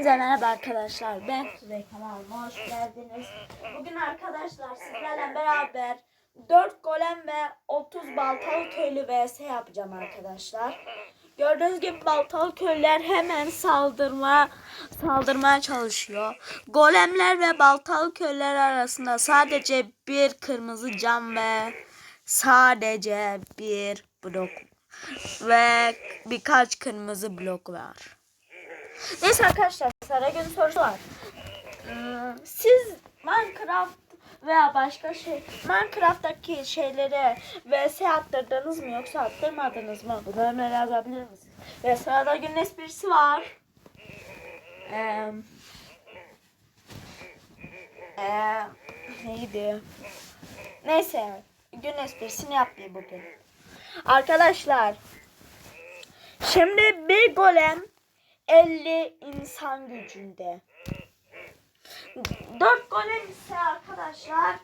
Hepinize merhaba arkadaşlar. Ben Kuzey kanalıma hoş geldiniz. Bugün arkadaşlar sizlerle beraber 4 golem ve 30 baltalı köylü vs yapacağım arkadaşlar. Gördüğünüz gibi baltalı köylüler hemen saldırma saldırmaya çalışıyor. Golemler ve baltalı köylüler arasında sadece bir kırmızı cam ve sadece bir blok ve birkaç kırmızı blok var. Neyse arkadaşlar Saragün sorusu var. Ee, Siz Minecraft veya başka şey Minecraft'taki şeyleri vs attırdınız mı yoksa attırmadınız mı? Bunları yazabilir misiniz? Ve sırada günün esprisi var. Ee, ee, neydi? Neyse gün esprisini yapmayayım bugün. Arkadaşlar Şimdi bir golem 50 insan gücünde. 4 golem ise arkadaşlar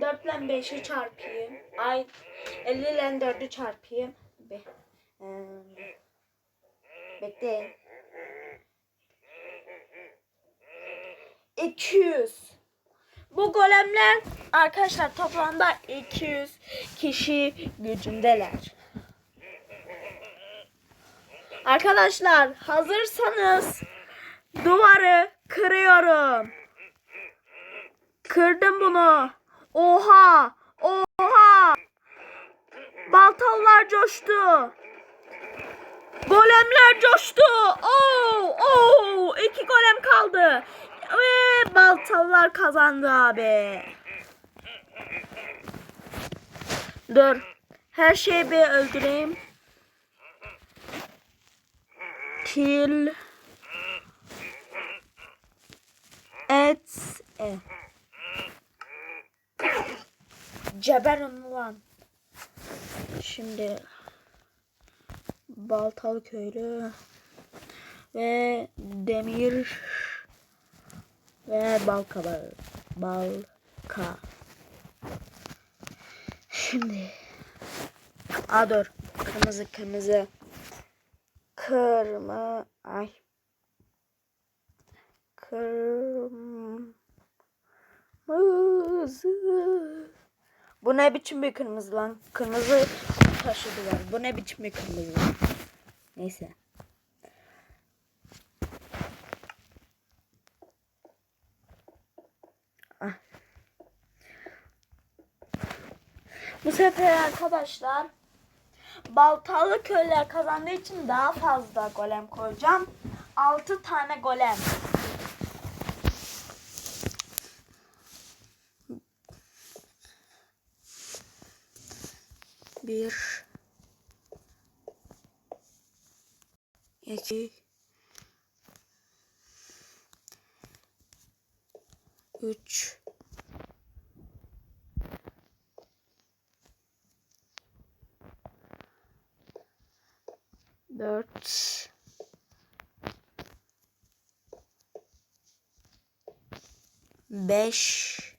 4 ile 5'i çarpayım. Ay 50 ile 4'ü çarpayım. Be, em, bekleyin. 200. Bu golemler arkadaşlar toplamda 200 kişi gücündeler. Arkadaşlar hazırsanız duvarı kırıyorum. Kırdım bunu. Oha! Oha! Baltalar coştu. Golemler coştu. Oo! Oo! İki golem kaldı. Ve baltalar kazandı abi. Dur. Her şeyi bir öldüreyim. Kill et e. Ceber onu lan. Şimdi Baltalı köylü ve demir ve balka var. Balka. Şimdi A dur. Kırmızı kırmızı. Kırmızı. Ay. Kırmızı. Bu ne biçim bir kırmızı lan? Kırmızı taşıdılar. Bu ne biçim bir kırmızı? Neyse. Ah. Bu sefer arkadaşlar baltalı köyler kazandığı için daha fazla golem koyacağım. 6 tane golem. Bir iki üç 5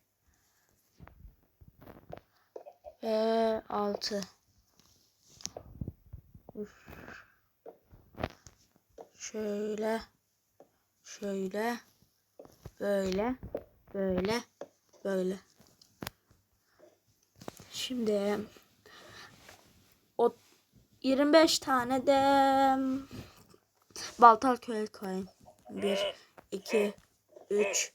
ve 6 şöyle şöyle böyle böyle böyle. Şimdi o 25 tane de baltal köy koyayım. 1 2 3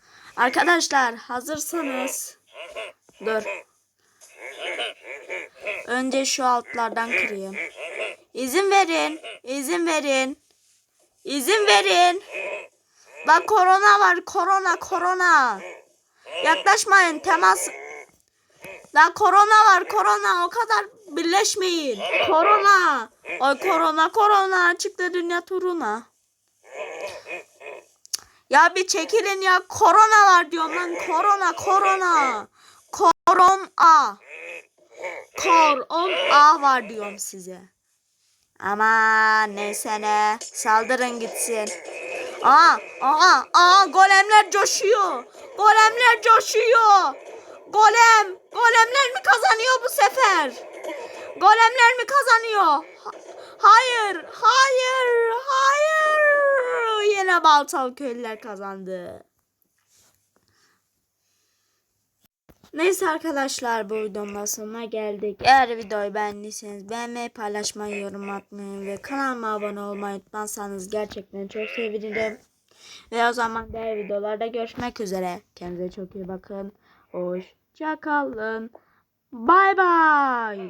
Arkadaşlar hazırsanız dur. Önce şu altlardan kırayım. İzin verin. izin verin. İzin verin. Bak korona var. Korona korona. Yaklaşmayın. Temas. La korona var. Korona. O kadar birleşmeyin. Korona. Ay korona korona. Çıktı dünya turuna. Ya bir çekilin ya. Korona var diyorum lan. Korona, korona. Koron A. Koron A var diyorum size. Ama neyse ne. Saldırın gitsin. Aa, aa, aa, golemler coşuyor. Golemler coşuyor. Golem, golemler mi kazanıyor bu sefer? Golemler mi kazanıyor? Ha- Hayır, hayır, hayır. Yine Baltalı köylüler kazandı. Neyse arkadaşlar bu videonun sonuna geldik. Eğer videoyu beğendiyseniz beğenmeyi, paylaşmayı, yorum atmayı ve kanalıma abone olmayı unutmazsanız gerçekten çok sevinirim. Ve o zaman diğer videolarda görüşmek üzere. Kendinize çok iyi bakın. Hoşça kalın. Bay bay.